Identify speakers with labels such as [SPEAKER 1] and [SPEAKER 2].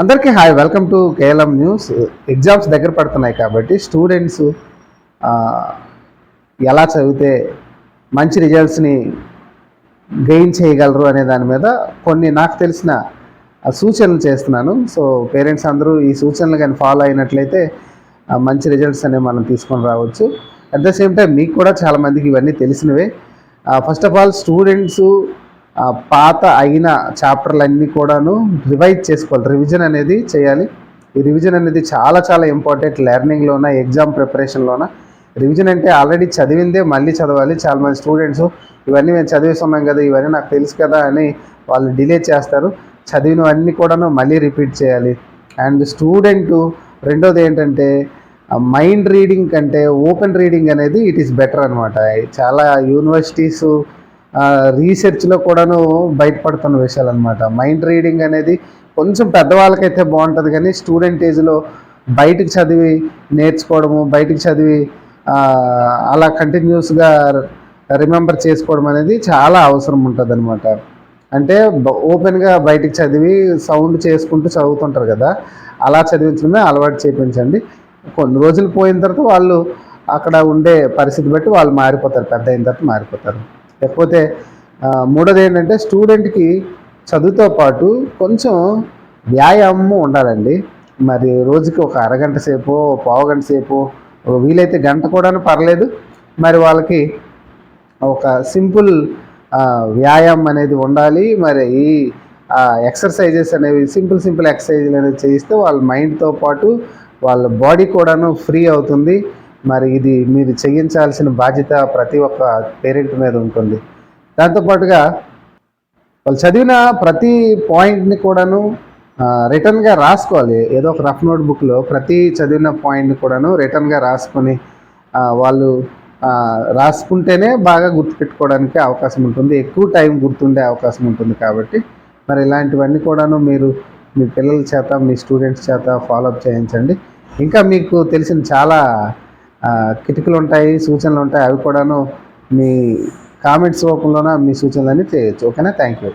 [SPEAKER 1] అందరికీ hi welcome to KLM news. Exams దగ్గర పడుతున్నాయి కాబట్టి స్టూడెంట్స్ ఎలా చదివితే మంచి రిజల్ట్స్ని గెయిన్ చేయగలరు అనే దాని మీద కొన్ని నాకు తెలిసిన సూచనలు చేస్తున్నాను. సో పేరెంట్స్ అందరూ ఈ సూచనలు కానీ ఫాలో అయినట్లయితే మంచి రిజల్ట్స్ అనేవి మనం తీసుకొని రావచ్చు. అట్ ద సేమ్ టైం మీకు కూడా చాలామందికి ఇవన్నీ తెలిసినవే. ఫస్ట్ ఆఫ్ ఆల్ స్టూడెంట్స్ పాత అయిన చాప్టర్లు అన్నీ కూడాను రివైజ్ చేసుకోవాలి. రివిజన్ అనేది చేయాలి. ఈ రివిజన్ అనేది చాలా చాలా ఇంపార్టెంట్ లెర్నింగ్లోన ఎగ్జామ్ ప్రిపరేషన్లోన. రివిజన్ అంటే ఆల్రెడీ చదివిందే మళ్ళీ చదవాలి. చాలామంది స్టూడెంట్స్ ఇవన్నీ మేము చదివిస్తున్నాం కదా ఇవన్నీ నాకు తెలుసు కదా అని వాళ్ళు డిలే చేస్తారు. చదివినవన్నీ కూడాను మళ్ళీ రిపీట్ చేయాలి. అండ్ స్టూడెంట్ రెండోది ఏంటంటే మైండ్ రీడింగ్ కంటే ఓపెన్ రీడింగ్ అనేది ఇట్ ఈస్ బెటర్ అనమాట చాలా యూనివర్సిటీస్ రీసెర్చ్లో కూడాను బయటపడుతున్న విషయాలు అనమాట మైండ్ రీడింగ్ అనేది కొంచెం పెద్దవాళ్ళకైతే బాగుంటుంది కానీ స్టూడెంట్ ఏజ్లో బయటకు చదివి నేర్చుకోవడము బయటకు చదివి అలా కంటిన్యూస్గా రిమెంబర్ చేసుకోవడం అనేది చాలా అవసరం ఉంటుంది అనమాట అంటే ఓపెన్గా బయటికి చదివి సౌండ్ చేసుకుంటూ చదువుతుంటారు కదా అలా చదివించడమే అలవాటు చేయించండి కొన్ని రోజులు పోయిన తర్వాత వాళ్ళు అక్కడ ఉండే పరిస్థితి బట్టి వాళ్ళు మారిపోతారు పెద్ద అయిన తర్వాత మారిపోతారు. లేకపోతే మూడోది ఏంటంటే స్టూడెంట్కి చదువుతో పాటు కొంచెం వ్యాయామం ఉండాలండి. మరి రోజుకి ఒక అరగంట సేపు పావు గంట సేపు వీలైతే గంట కూడా పర్లేదు. మరి వాళ్ళకి ఒక సింపుల్ వ్యాయామం అనేది ఉండాలి. మరి ఈ ఎక్సర్సైజెస్ అనేవి సింపుల్ సింపుల్ ఎక్సర్సైజులు అనేవి చేయిస్తే వాళ్ళ మైండ్తో పాటు వాళ్ళ బాడీ కూడాను ఫ్రీ అవుతుంది. మరి ఇది మీరు చేయించాల్సిన బాధ్యత ప్రతి ఒక్క పేరెంట్ మీద ఉంటుంది. దాంతోపాటుగా వాళ్ళు చదివిన ప్రతి పాయింట్ని కూడాను రిటర్న్గా రాసుకోవాలి. ఏదో ఒక రఫ్ నోట్ బుక్లో ప్రతి చదివిన పాయింట్ని కూడాను రిటర్న్గా రాసుకొని వాళ్ళు రాసుకుంటేనే బాగా గుర్తుపెట్టుకోవడానికి అవకాశం ఉంటుంది. ఎక్కువ టైం గుర్తుండే అవకాశం ఉంటుంది కాబట్టి. మరి ఇలాంటివన్నీ కూడాను మీరు మీ పిల్లల చేత మీ స్టూడెంట్స్ చేత ఫాలోఅప్ చేయించండి. ఇంకా మీకు తెలిసిన చాలా కిటికలు ఉంటాయి సూచనలు ఉంటాయి అవి కూడాను మీ కామెంట్స్ రూపంలోన మీ సూచనలన్నీ చేయొచ్చు ఓకేనా? Thank you.